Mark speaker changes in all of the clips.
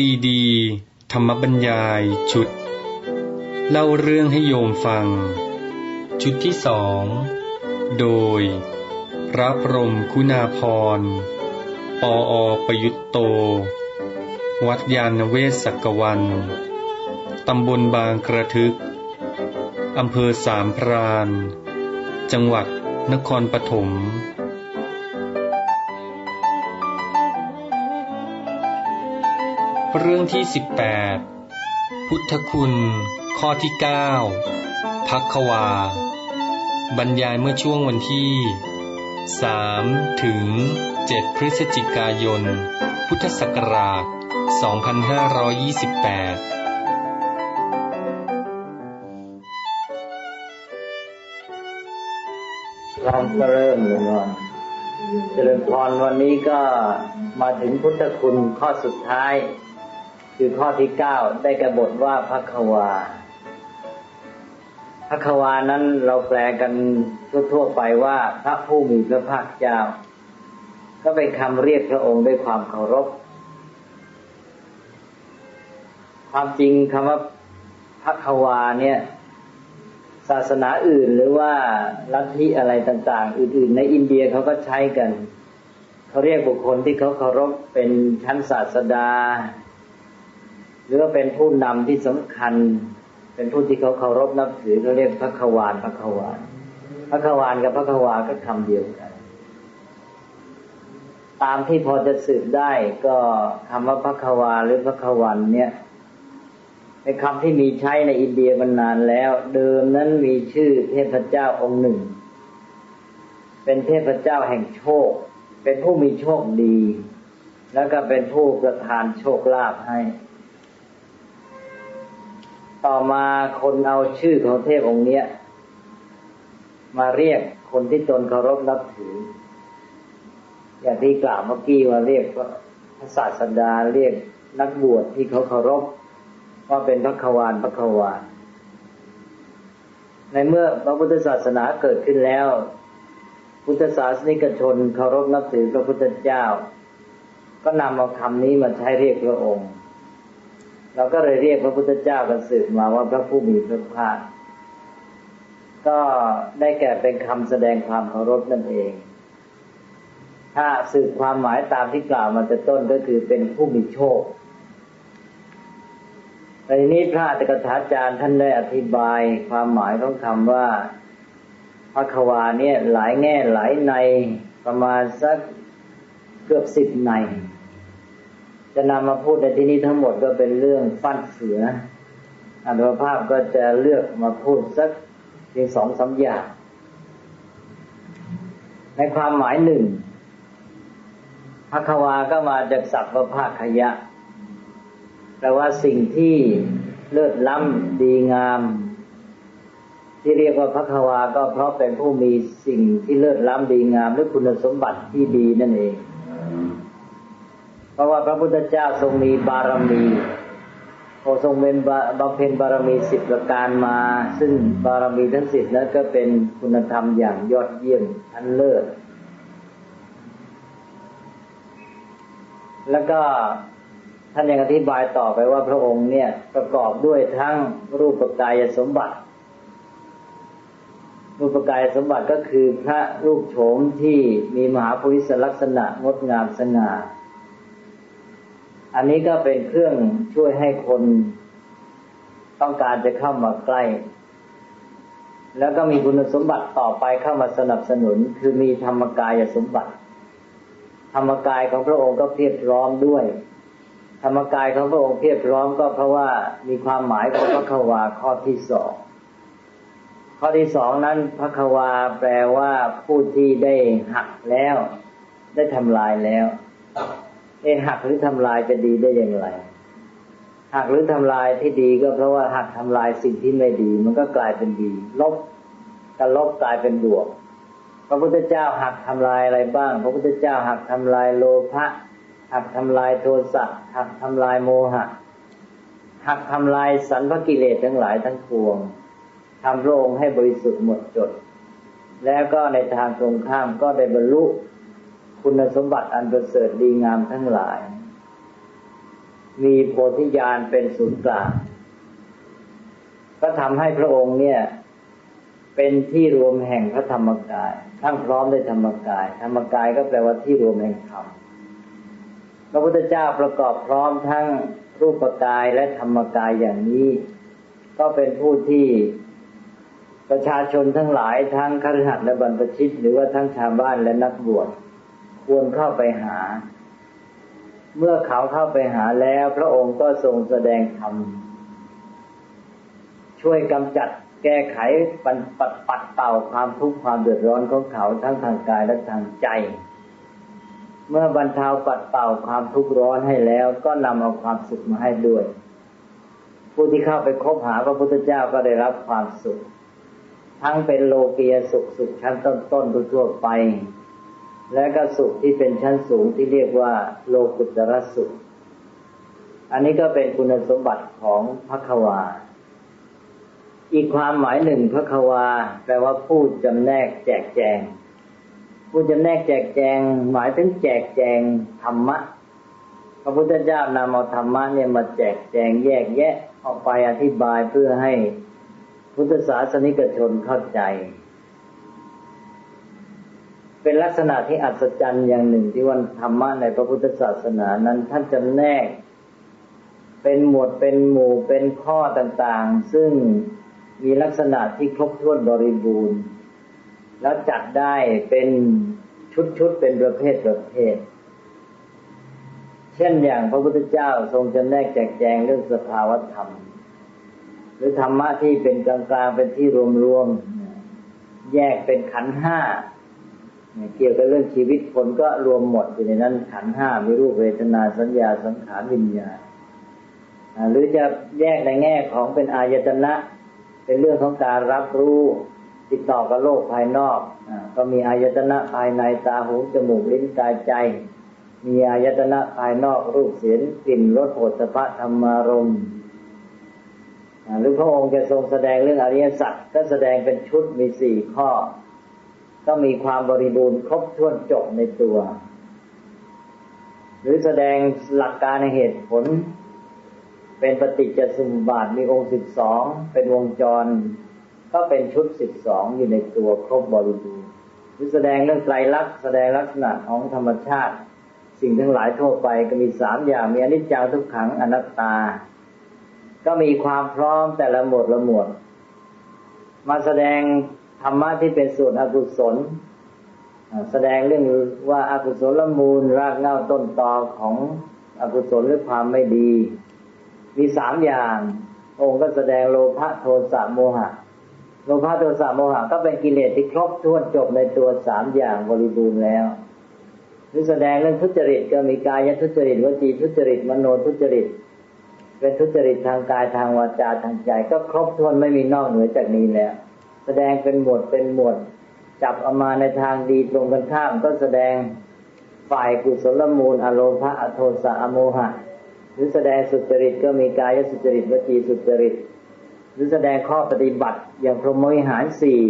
Speaker 1: ซีดี ธรรมบรรยายชุด เล่าเรื่องให้โยมฟัง ชุดที่สอง โดย พระพรมคุณาพร ปออประยุตโต วัดยาณเวศสักวัน ตำบลบางกระทึก อำเภอสามพราน จังหวัดนครปฐม เรื่องที่ 18 พุทธคุณ ข้อที่ 9พักควา บรรยายเมื่อช่วงวันที่ 3 ถึง 7 พฤศจิกายน พุทธศักราช 2528
Speaker 2: เราก็เริ่มเลยว่าเจริญพรวันนี้ก็มาถึงพุทธคุณข้อสุดท้าย คือข้อที่เก้าได้กระบทว่าพักวาพักวานั้นเราแปลกันทั่วๆไปว่าพระผู้มีพระภาคเจ้า ก็เป็นคำเรียกพระองค์ด้วยความเคารพ ความจริงคำว่าพักวาเนี่ย ศาสนาอื่นหรือว่าลัทธิอะไรต่าง ๆ อื่น ๆ ในอินเดียเขาก็ใช้กัน เขาเรียกบุคคลที่เขาเคารพเป็นชั้นศาสดา หรือว่าเป็นผู้นำที่สำคัญ เป็นผู้ที่เขาเคารพนับถือเขาเรียกพระขวานพระขวานพระขวานกับพระขวาก็คำเดียวกัน ตามที่พอจะสืบได้ก็คำว่าพระขวาหรือพระขวันเนี่ยเป็นคำที่มีใช้ในอินเดียมานานแล้ว เดิมนั้นมีชื่อเทพเจ้าองค์หนึ่ง เป็นเทพเจ้าแห่งโชค เป็นผู้มีโชคดี แล้วก็เป็นผู้ประทานโชคลาภให้ ต่อมาคนเอาชื่อของเทพองค์เนี้ย มาเรียกคนที่ตนเคารพนับถือ อย่างที่กล่าวเมื่อกี้ว่าเรียกพระศาสดาเรียกนักบวชที่เขาเคารพว่าเป็นพระควานพระควานในเมื่อพระพุทธศาสนาเกิดขึ้นแล้ว พุทธศาสนิกชนเคารพนับถือพระพุทธเจ้า ก็นำเอาคำนี้มาใช้เรียกพระองค์ เราก็เลยเรียกพระพุทธเจ้ากันสืบมาว่าพระผู้มีพระภาคก็ได้แก่เป็นคำแสดงความเคารพนั่นเอง ถ้าสืบความหมายตามที่กล่าวมาแต่ต้นก็คือเป็นผู้มีโชคในนี้พระอัตกถาจารย์ท่านได้อธิบายความหมายของคำว่าพระควาเนี่ยหลายแง่หลายในประมาณสักเกือบสิบใน จะนำมาพูดในที่นี้ทั้งหมดก็เป็นเรื่องฟันเสืออัตภาพก็จะเลือกมาพูดสักเพียงสองสาอย่าง ในความหมายหนึ่งพระควาก็มาจากศัพท์ว่าภาคขยะแปลว่าสิ่งที่เลิศล้ำดีงาม ที่เรียกว่าพระควาก็เพราะเป็นผู้มีสิ่งที่เลิศล้ำดีงามหรือคุณสมบัติที่ดีนั่นเอง เพราะว่าพระพุทธเจ้าทรงมีบารมีพอทรงเป็นบำเพ็ญบารมีสิบประการมา ซึ่งบารมีทั้งสิบนั้นก็เป็นคุณธรรมอย่างยอดเยี่ยมอันเลิศแล้วก็ท่านยังอธิบายต่อไปว่าพระองค์เนี่ยประกอบด้วยทั้งรูปกายสมบัติ รูปกายสมบัติก็คือพระรูปโฉมที่มีมหาภูริสลักษณะงดงามสง่า อันนี้ก็เป็นเครื่องช่วยให้คนต้องการจะเข้ามาใกล้ แล้วก็มีคุณสมบัติต่อไปเข้ามาสนับสนุน คือมีธรรมกายสมบัติ ธรรมกายของพระองค์ก็เพียบพร้อมด้วย ธรรมกายของพระองค์เพียบพร้อมก็เพราะว่ามีความหมายของพระควาข้อที่สองข้อที่สองนั้นพระควาแปลว่าผู้ที่ได้หักแล้ว ได้ทำลายแล้ว เอหักหรือทำลายจะดีได้อย่างไรหักหรือทำลายที่ดีก็เพราะว่าหักทำลายสิ่งที่ไม่ดี มันก็กลายเป็นดี ลบกับลบกลายเป็นบวก พระพุทธเจ้าหักทำลายอะไรบ้าง พระพุทธเจ้าหักทำลายโลภะหักทำลายโทสะหักทำลายโมหะ หักทำลายสรรพกิเลสทั้งหลายทั้งปวงทำพรงให้บริสุทธิ์หมดจด แล้วก็ในทางตรงข้ามก็ได้บรรลุ คุณสมบัติอันประเสริฐดีงามทั้งหลาย มีโพธิญาณเป็นศูนย์กลาง ก็ทำให้พระองค์เนี่ย เป็นที่รวมแห่งพระธรรมกาย ทั้งพร้อมด้วยธรรมกาย ธรรมกายก็แปลว่าที่รวมแห่งธรรมพระพุทธเจ้าประกอบพร้อมทั้งรูปกายและธรรมกายอย่างนี้ ก็เป็นผู้ที่ประชาชนทั้งหลายทั้งคฤหัสถ์และบรรพชิต หรือว่าทั้งชาวบ้านและนักบวช ควรเข้าไปหา เมื่อเขาเข้าไปหาแล้ว พระองค์ก็ทรงแสดงธรรมช่วยกำจัดแก้ไขปัดปัดปัดเป่าความทุกข์ความเดือดร้อนของเขาทั้งทางกายและทางใจ เมื่อบรรเทาปัดเป่าความทุกข์ร้อนให้แล้ว ก็นำเอาความสุขมาให้ด้วย ผู้ที่เข้าไปคบหาพระพุทธเจ้าก็ได้รับความสุข ทั้งเป็นโลกียสุขสุขชั้นต้นๆทั่วไป และก็สุขที่เป็นชั้นสูงที่เรียกว่า โลกุตรสุข อันนี้ก็เป็นคุณสมบัติของพระควา อีกความหมายหนึ่งพระควา แปลว่าพูดจำแนกแจกแจง พูดจำแนกแจกแจง หมายถึงแจกแจงธรรมะ พระพุทธเจ้านำเอาธรรมะเนี่ยมาแจกแจงแยกแยะออกไปอธิบายเพื่อให้พุทธศาสนิกชนเข้าใจ เป็นลักษณะที่อัศจรรย์อย่างหนึ่งที่วันธรรมะในพระพุทธศาสนานั้นท่านจำแนก เป็นหมวดเป็นหมู่เป็นข้อต่างๆ ซึ่งมีลักษณะที่ครบถ้วนบริบูรณ์ แล้วจัดได้เป็นชุดๆเป็นประเภทประเภท เช่นอย่างพระพุทธเจ้าทรงจำแนกแจกแจงเรื่องสภาวธรรม หรือธรรมะที่เป็นกลางๆเป็นที่รวมๆแยกเป็นขันห้า เกี่ยวกับเรื่องชีวิตคนก็รวมหมดอยู่ในนั้นขันห้ามีรูปเวทนาสัญญาสังขารวิญญาณหรือจะแยกในแง่ของเป็นอายตนะ เป็นเรื่องของการรับรู้ติดต่อกับโลกภายนอกอก็มีอายตนะภายในตาหูจมูกลิ้นกายใจ มีอายตนะภายนอกรูปเสียงกลิ่นรสโผฏฐะธรรมารมหรือพระองค์จะทรงแสดงเรื่องอริยสัจก็แสดงเป็นชุดมีสี่ข้อ ก็มีความบริบูรณ์ครบถ้วนจบในตัว หรือแสดงหลักการในเหตุผล เป็นปฏิจจสมุปบาทมีองค์สิบสองเป็นวงจร ก็เป็นชุดสิบสองอยู่ในตัวครบบริบูรณ์หรือแสดงเรื่องไตรลักษณ์แสดงลักษณะของธรรมชาติ สิ่งทั้งหลายทั่วไปก็มีสามอย่างมีอนิจจังทุกขังอนัตตา ก็มีความพร้อมแต่ละหมวดละหมวดมาแสดง ธรรมะที่เป็นส่วนอกุศลแสดงเรื่องว่าอากุศลมูลรากเง้าต้นตอของอกุศลหรือความไม่ดี มีสามอย่าง องค์ก็แสดงโลภะโทสะโมหะ โลภะโทสะโมหะ ก็เป็นกิเลสที่ครบถ้วนจบในตัวสามอย่างบริบูรณ์แล้วหรือแสดงเรื่องทุจริตก็มีกายทุจริตวจีทุจริตมโนทุจริต เป็นทุจริตทางกายทางวาจาทางใจ ก็ครบถ้วนไม่มีนอกเหนือจากนี้แล้ว แสดงเป็นหมวดเป็นหมวด จับเอามาในทางดีตรงกันข้ามก็แสดงฝ่ายกุศลมูลอโลภะอโทสะอโมหะ หรือแสดงสุจริตก็มีกายสุจริตวจีสุจริต หรือแสดงข้อปฏิบัติอย่างพรหมวิหารสี่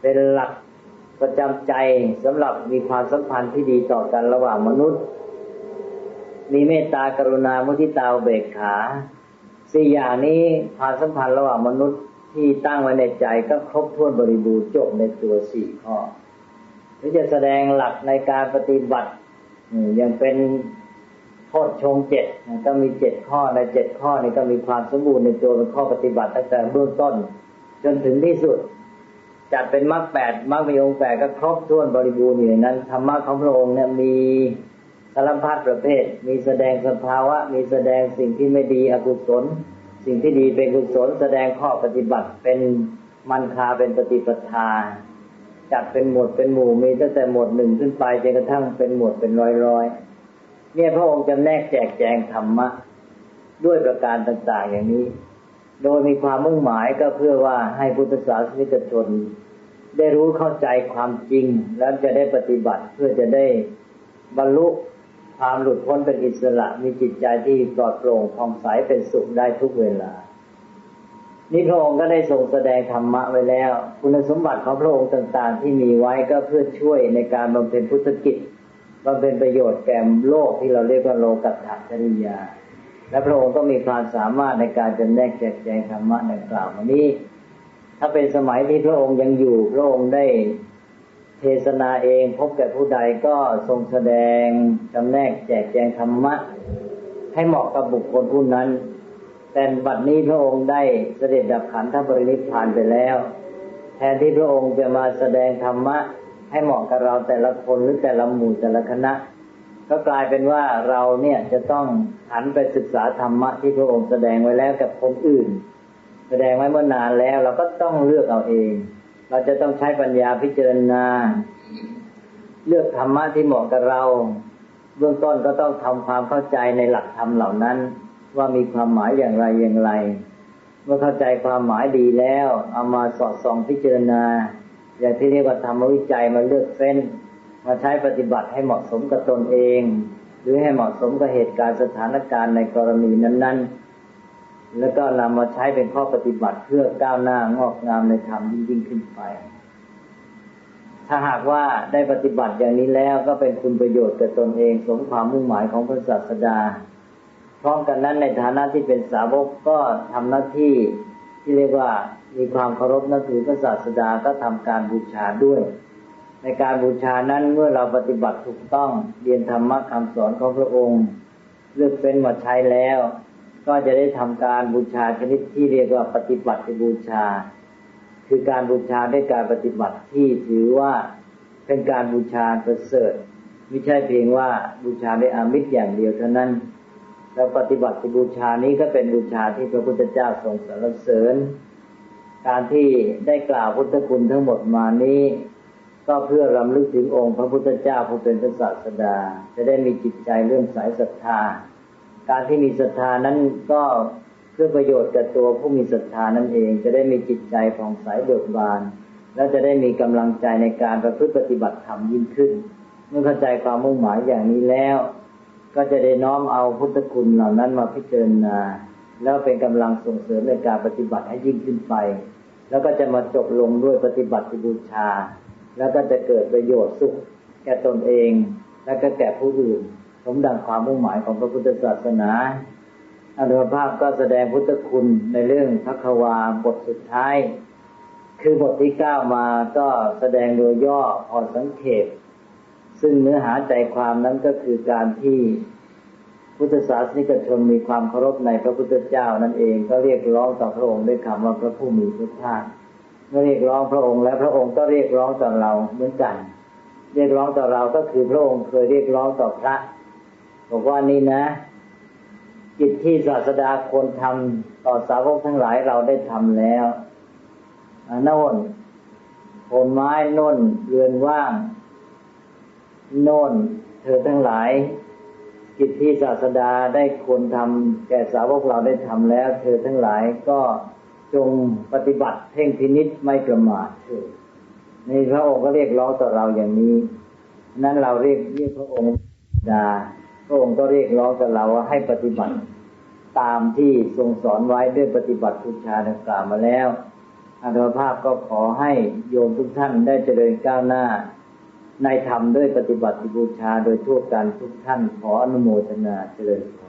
Speaker 2: เป็นหลักประจำใจสำหรับมีความสัมพันธ์ที่ดีต่อกันระหว่างมนุษย์ มีเมตตากรุณามุทิตาเบกขาสี่อย่างนี้ความสัมพันธ์ระหว่างมนุษย์ ที่ตั้งไว้ในใจก็ครบถ้วนบริบูรณ์จบในตัวสี่ข้อหรือจะแสดงหลักในการปฏิบัติอย่างเป็นพอดชงเจ็ดก็มีเจ็ดข้อในเจ็ดข้อนี้ก็มีความสมบูรณ์ในตัวเป็นข้อปฏิบัติตั้งแต่เบื้องต้น จนถึงที่สุด จัดเป็นมรรคแปดมรรคมีองค์แปดก็ครบถ้วนบริบูรณ์อยู่ในนั้นธรรมะของพระองค์เนี่ยมีสารพัดประเภท มีแสดงสภาวะ มีแสดงสิ่งที่ไม่ดีอกุศล สิ่งที่ดีเป็นกุศลแสดงข้อปฏิบัติเป็นมันคาเป็นปฏิปทาจัดเป็นหมวดเป็นหมู่มีตั้งแต่หมวดหนึ่งขึ้นไปจนกระทั่งเป็นหมวดเป็นร้อยร้อยเนี่ยพระองค์จะแนกแจกแจงธรรมะด้วยประการต่างๆอย่างนี้ โดยมีความมุ่งหมายก็เพื่อว่าให้พุทธศาสนิกชน ได้รู้เข้าใจความจริงแล้วจะได้ปฏิบัติเพื่อจะได้บรรลุ ความหลุดพ้นเป็นอิสระมีจิตใจที่ปลอดโปร่งผ่องใสเป็นสุขได้ทุกเวลา นี่พระองค์ก็ได้ทรงแสดงธรรมะไว้แล้ว คุณสมบัติของพระองค์ต่าง ๆ ที่มีไว้ก็เพื่อช่วยในการบำเพ็ญพุทธกิจมันเป็นประโยชน์แก่โลกที่เราเรียกว่าโลกัตถจริยา และพระองค์ก็มีความสามารถในการจะแนกแจกแจงธรรมะในกล่าวมานี้ ถ้าเป็นสมัยที่พระองค์ยังอยู่พระองค์ได้ เทศนาเองพบแก่ผู้ใดก็ทรงแสดงจำแนกแจกแจงธรรมะ ให้เหมาะกับบุคคลผู้นั้น แต่บัดนี้พระองค์ได้เสด็จดับขันธปรินิพพานไปแล้ว แทนที่พระองค์จะมาแสดงธรรมะ ให้เหมาะกับเราแต่ละคนหรือแต่ละหมู่แต่ละคณะ ก็กลายเป็นว่าเราเนี่ยจะต้องหันไปศึกษาธรรมะที่พระองค์แสดงไว้แล้วกับคนอื่น แสดงไว้เมื่อนานแล้วเราก็ต้องเลือกเอาเอง เราจะต้องใช้ปัญญาพิจารณา เลือกธรรมะที่เหมาะกับเรา เบื้องต้นก็ต้องทำความเข้าใจในหลักธรรมเหล่านั้น ว่ามีความหมายอย่างไรอย่างไร เมื่อเข้าใจความหมายดีแล้ว เอามาสอดส่องพิจารณา อย่างที่เรียกว่าธรรมวิจัยมาเลือกเส้น มาใช้ปฏิบัติให้เหมาะสมกับตนเอง หรือให้เหมาะสมกับเหตุการณ์สถานการณ์ในกรณีนั้น ๆ แล้วก็นำมาใช้เป็นข้อปฏิบัติเพื่อก้าวหน้างอกงามในธรรมยิ่งขึ้นไป ถ้าหากว่าได้ปฏิบัติอย่างนี้แล้วก็เป็นคุณประโยชน์กับตนเองสมความมุ่งหมายของพระศาสดา พร้อมกันนั้นในฐานะที่เป็นสาวกก็ทำหน้าที่ที่เรียกว่ามีความเคารพนับถือพระศาสดาก็ทำการบูชาด้วย ในการบูชานั้นเมื่อเราปฏิบัติถูกต้องเรียนธรรมะคำสอนของพระองค์ เลือกเป็นมาใช้แล้ว ก็จะได้ทำการบูชาชนิดที่เรียกว่าปฏิบัติบูชา คือการบูชาด้วยการปฏิบัติที่ถือว่าเป็นการบูชาประเสริฐไม่ใช่เพียงว่าบูชาด้วยอามิตรอย่างเดียวเท่านั้น แล้วปฏิบัติบูชานี้ก็เป็นบูชาที่พระพุทธเจ้าทรงสรรเสริญ การที่ได้กล่าวพุทธคุณทั้งหมดมานี้ ก็เพื่อรำลึกถึงองค์พระพุทธเจ้าผู้เป็นพระศาสดา จะได้มีจิตใจเรื่องสายศรัทธา การที่มีศรัทธานั้นก็เพื่อประโยชน์กับตัวผู้มีศรัทธานั่นเอง จะได้มีจิตใจผ่องใสเบิกบาน และจะได้มีกำลังใจในการประพฤติปฏิบัติธรรมยิ่งขึ้น เมื่อเข้าใจความมุ่งหมายอย่างนี้แล้ว ก็จะได้น้อมเอาพุทธคุณเหล่านั้นมาพิจารณา แล้วเป็นกำลังส่งเสริมในการปฏิบัติให้ยิ่งขึ้นไป แล้วก็จะมาจบลงด้วยปฏิบัติบูชา แล้วก็จะเกิดประโยชน์สุขแก่ตนเอง และก็แก่ผู้อื่น สมดังความมุ่งหมายของพระพุทธศาสนาอนุภาพก็แสดงพุทธคุณในเรื่องพระควาบทสุดท้าย คือบทที่เก้ามาก็แสดงโดยย่อพอสังเขปซึ่งเนื้อหาใจความนั้นก็คือการที่พุทธศาสนิกชนมีความเคารพในพระพุทธเจ้านั่นเองก็เรียกร้องต่อพระองค์ด้วยคำว่าพระผู้มีพระภาคเมื่อเรียกร้องพระองค์และพระองค์ก็เรียกร้องต่อเราเหมือนกัน เรียกร้องต่อเราก็คือพระองค์เคยเรียกร้องต่อพระ บอกว่านี่นะจิตที่ศาสดาควรทำต่อสาวกทั้งหลายเราได้ทำแล้วน่นโคนไม้โน่นเรือนว่างโน่นเธอทั้งหลาย กิจที่ศาสดาได้ควรทำแก่สาวกเราได้ทำแล้ว เธอทั้งหลายก็จงปฏิบัติเพ่งพินิษไม่ประมาทเถิดในพระองค์ก็เรียกร้องต่อเราอย่างนี้ นั้นเราเรียกเรียกพระองค์ดา พระองค์ก็เรียกร้องกับเราว่าให้ปฏิบัติ ตามที่ทรงสอนไว้ด้วยปฏิบัติบูชาดังกล่าวมาแล้วอาตมาภาพก็ขอให้โยมทุกท่านได้เจริญก้าวหน้า ในธรรมด้วยปฏิบัติบูชาโดยทั่วกันทุกท่านขออนุโมทนาเจริญพ